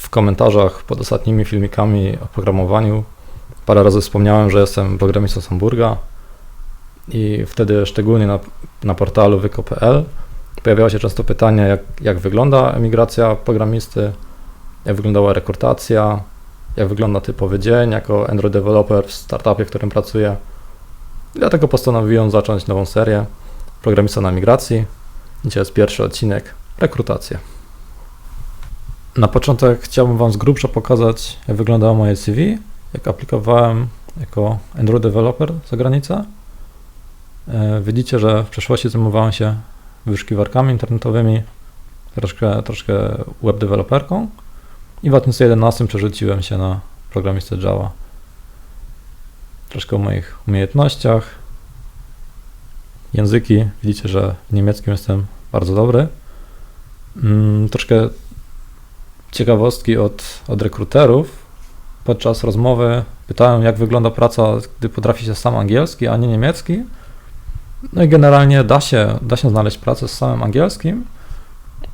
w komentarzach pod ostatnimi filmikami o programowaniu parę razy wspomniałem, że jestem programistą z Hamburga i wtedy szczególnie na, na portalu wyko.pl pojawiało się często pytanie, jak, jak wygląda emigracja programisty, jak wyglądała rekrutacja, jak wygląda typowy dzień jako Android developer w startupie, w którym pracuję. Dlatego postanowiłem zacząć nową serię Programista na migracji. Dzisiaj jest pierwszy odcinek, rekrutacja. Na początek chciałbym Wam z grubsza pokazać, jak wyglądało moje CV, jak aplikowałem jako Android developer za granicę. E, Widzicie, że w przeszłości zajmowałem się wyszukiwarkami internetowymi, troszkę, troszkę web developerką i w 2011 przerzuciłem się na programistę Java. Troszkę o moich umiejętnościach. Języki, widzicie, że w niemieckim jestem bardzo dobry. Mm, Troszkę ciekawostki od, od rekruterów. Podczas rozmowy pytałem, jak wygląda praca, gdy potrafi się sam angielski, a nie niemiecki. No i generalnie da się, da się znaleźć pracę z samym angielskim,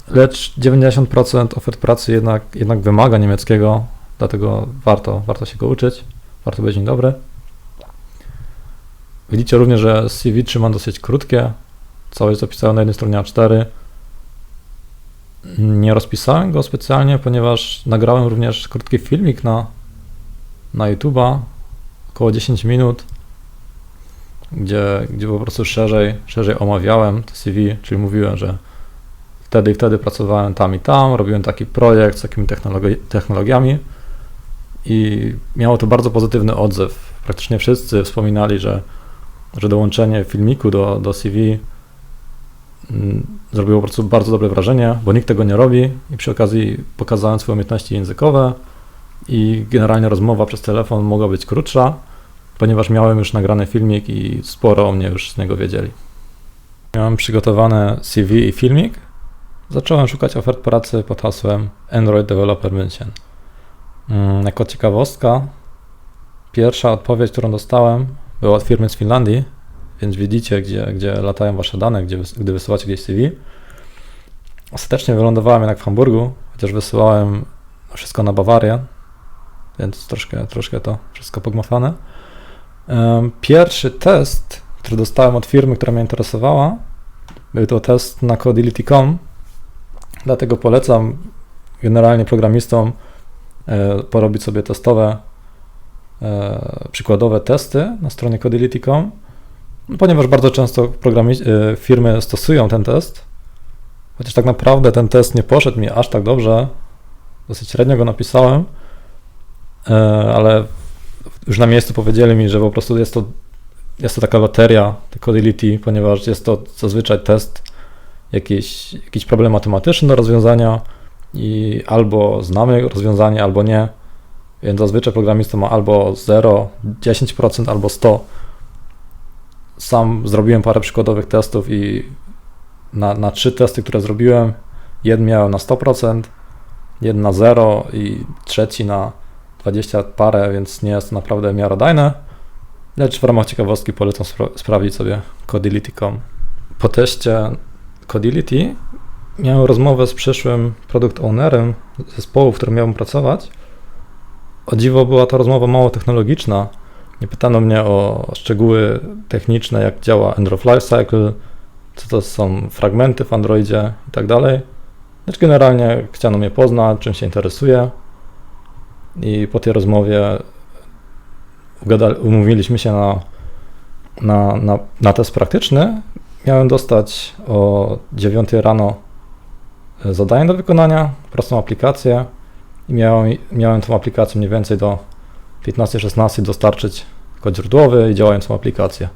lecz 90% ofert pracy jednak, jednak wymaga niemieckiego, dlatego warto, warto się go uczyć, warto być dzień dobry. Widzicie również, że CV trzymam dosyć krótkie, całe jest zapisane na jednej stronie A4. Nie rozpisałem go specjalnie, ponieważ nagrałem również krótki filmik na, na YouTube'a, około 10 minut, gdzie, gdzie po prostu szerzej, szerzej omawiałem to CV, czyli mówiłem, że wtedy i wtedy pracowałem tam i tam, robiłem taki projekt z takimi technologi- technologiami i miało to bardzo pozytywny odzew. Praktycznie wszyscy wspominali, że, że dołączenie filmiku do, do CV zrobiło po prostu bardzo dobre wrażenie, bo nikt tego nie robi i przy okazji pokazałem swoje umiejętności językowe i generalnie rozmowa przez telefon mogła być krótsza, ponieważ miałem już nagrany filmik i sporo o mnie już z niego wiedzieli. Miałem przygotowane CV i filmik. Zacząłem szukać ofert pracy pod hasłem Android Developer München. Mm, Jako ciekawostka, pierwsza odpowiedź, którą dostałem, była od firmy z Finlandii, więc widzicie, gdzie, gdzie latają wasze dane, gdzie, gdy wysyłacie gdzieś CV. Ostatecznie wylądowałem jednak w Hamburgu, chociaż wysyłałem wszystko na Bawarię, więc troszkę, troszkę to wszystko pogmafane. Em, Pierwszy test, który dostałem od firmy, która mnie interesowała, był to test na Codility.com, dlatego polecam generalnie programistom e, porobić sobie testowe, e, przykładowe testy na stronie Codility.com, ponieważ bardzo często e, firmy stosują ten test, chociaż tak naprawdę ten test nie poszedł mi aż tak dobrze, dosyć średnio go napisałem, e, ale już na miejscu powiedzieli mi, że po prostu jest to, jest to taka loteria, te Codility, ponieważ jest to zazwyczaj test jakiś, jakiś problem matematyczny do rozwiązania i albo znamy rozwiązanie, albo nie. Więc zazwyczaj programista ma albo 0, 10%, albo 100. Sam zrobiłem parę przykładowych testów i na, na trzy testy, które zrobiłem, jeden miałem na 100%, jeden na 0 i trzeci na 20 parę, więc nie jest to naprawdę miarodajne. Lecz w ramach ciekawostki polecam spra- sprawdzić sobie Codility.com. Po teście Codility miałem rozmowę z przyszłym product ownerem zespołu, w którym miałem pracować. O dziwo była to rozmowa mało technologiczna. Nie pytano mnie o szczegóły techniczne, jak działa Android Lifecycle, co to są fragmenty w Androidzie i tak dalej. Lecz generalnie chciano mnie poznać, czym się interesuję. I po tej rozmowie umówiliśmy się na, na, na, na test praktyczny. Miałem dostać o 9 rano e, zadanie do wykonania, prostą aplikację i miałem, miałem tą aplikację mniej więcej do 15-16 dostarczyć kod źródłowy i działającą aplikację.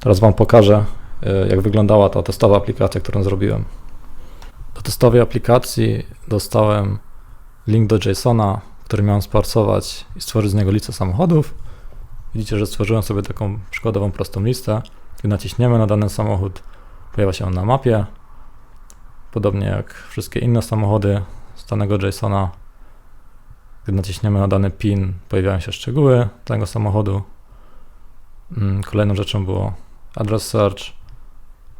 Teraz Wam pokażę, e, jak wyglądała ta testowa aplikacja, którą zrobiłem. Do testowej aplikacji dostałem link do JSONa, który miałem sparsować i stworzyć z niego listę samochodów. Widzicie, że stworzyłem sobie taką przykładową prostą listę. Gdy naciśniemy na dany samochód, pojawia się on na mapie. Podobnie jak wszystkie inne samochody z danego JSONa. Gdy naciśniemy na dany PIN, pojawiają się szczegóły danego samochodu. Mm, Kolejną rzeczą było address search.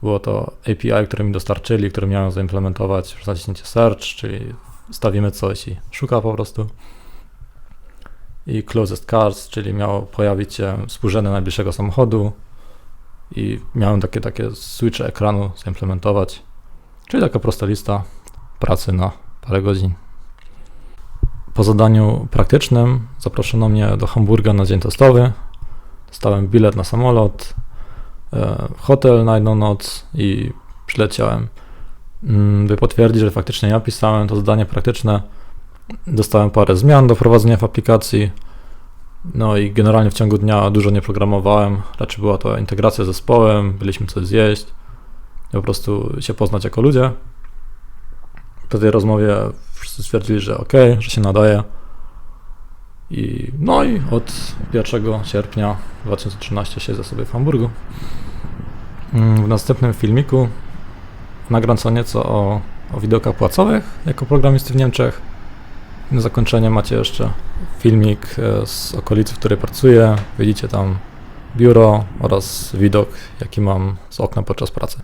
Było to API, które mi dostarczyli, które miałem zaimplementować przez naciśnięcie search, czyli stawimy coś i szuka po prostu. I closest cars, czyli miało pojawić się współrzędne najbliższego samochodu i miałem takie, takie switche ekranu zaimplementować. Czyli taka prosta lista pracy na parę godzin. Po zadaniu praktycznym zaproszono mnie do Hamburga na dzień testowy. Dostałem bilet na samolot, e, hotel na jedną noc i przyleciałem. Mm, By potwierdzić, że faktycznie ja pisałem to zadanie praktyczne, dostałem parę zmian do wprowadzenia w aplikacji. No i generalnie w ciągu dnia dużo nie programowałem. Raczej była to integracja z zespołem, byliśmy coś zjeść, po prostu się poznać jako ludzie. Po tej rozmowie stwierdzili, że ok, że się nadaje. I no i od 1 sierpnia 2013 siedzę sobie w Hamburgu. Mm, W następnym filmiku nagram co nieco o, o widokach płacowych jako programisty w Niemczech. Na zakończenie macie jeszcze filmik e, z okolicy, w której pracuję. Widzicie tam biuro oraz widok, jaki mam z okna podczas pracy.